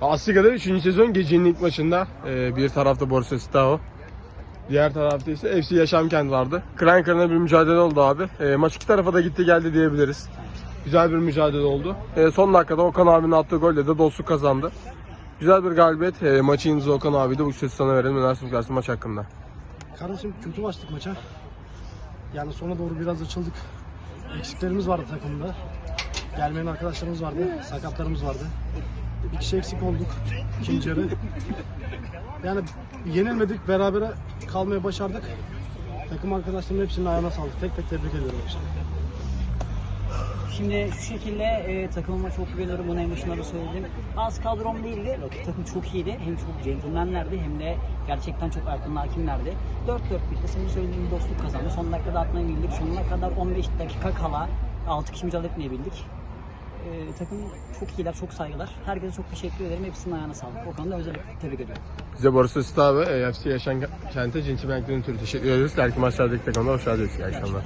Asliga'da 3. sezon gecenin ilk maçında e, bir tarafta Borussia Steaua. Diğer tarafta ise FC Yaşamkent vardı. Kıran kırana bir mücadele oldu abi. E, maç iki tarafa da gitti geldi diyebiliriz. Güzel bir mücadele oldu. E, son dakikada Okan abinin attığı golle de dostluk kazandı. Güzel bir galibiyet. E, maçı yıldızı Okan abi de bu sözü sana verelim. Neler söylersin maç hakkında? Kardeşim kötü başladık maça. Yani sona doğru biraz açıldık. Eksiklerimiz vardı takımda. Gelmeyen arkadaşlarımız vardı. Sakatlarımız vardı. Bir kişi eksik olduk ikinci yarı. Yani yenilmedik, berabere kalmayı başardık. Takım arkadaşlarımın hepsinin ayağına sağlık. Tek tek tebrik ediyorum hepsini. Şimdi şu şekilde e, takımıma çok güveniyorum. Bunu en başında da söyledim. Az kadrom değildi. Rakip takım çok iyiydi. Hem çok centilmenlerdi hem de gerçekten çok Erkan'ın hakimlerdi. 4-4 bitti. Senin söylediğin dostluk kazandı. Son dakikada atmayı bildik. Sonuna kadar 15 dakika kala 6 kişi mücadele etmeyi bildik. E, takım çok iyiler, çok saygılar. Herkese çok teşekkür ederim. Hepsinin ayağına sağlık. Okan'ı da özellikle tebrik ediyorum. Bize Borussia Steaua ve FC Yaşamkent'e Cinci Bank'ın türü teşekkür ederiz. Belki maçlardaki takımda hoş geldiniz. İyi akşamlar.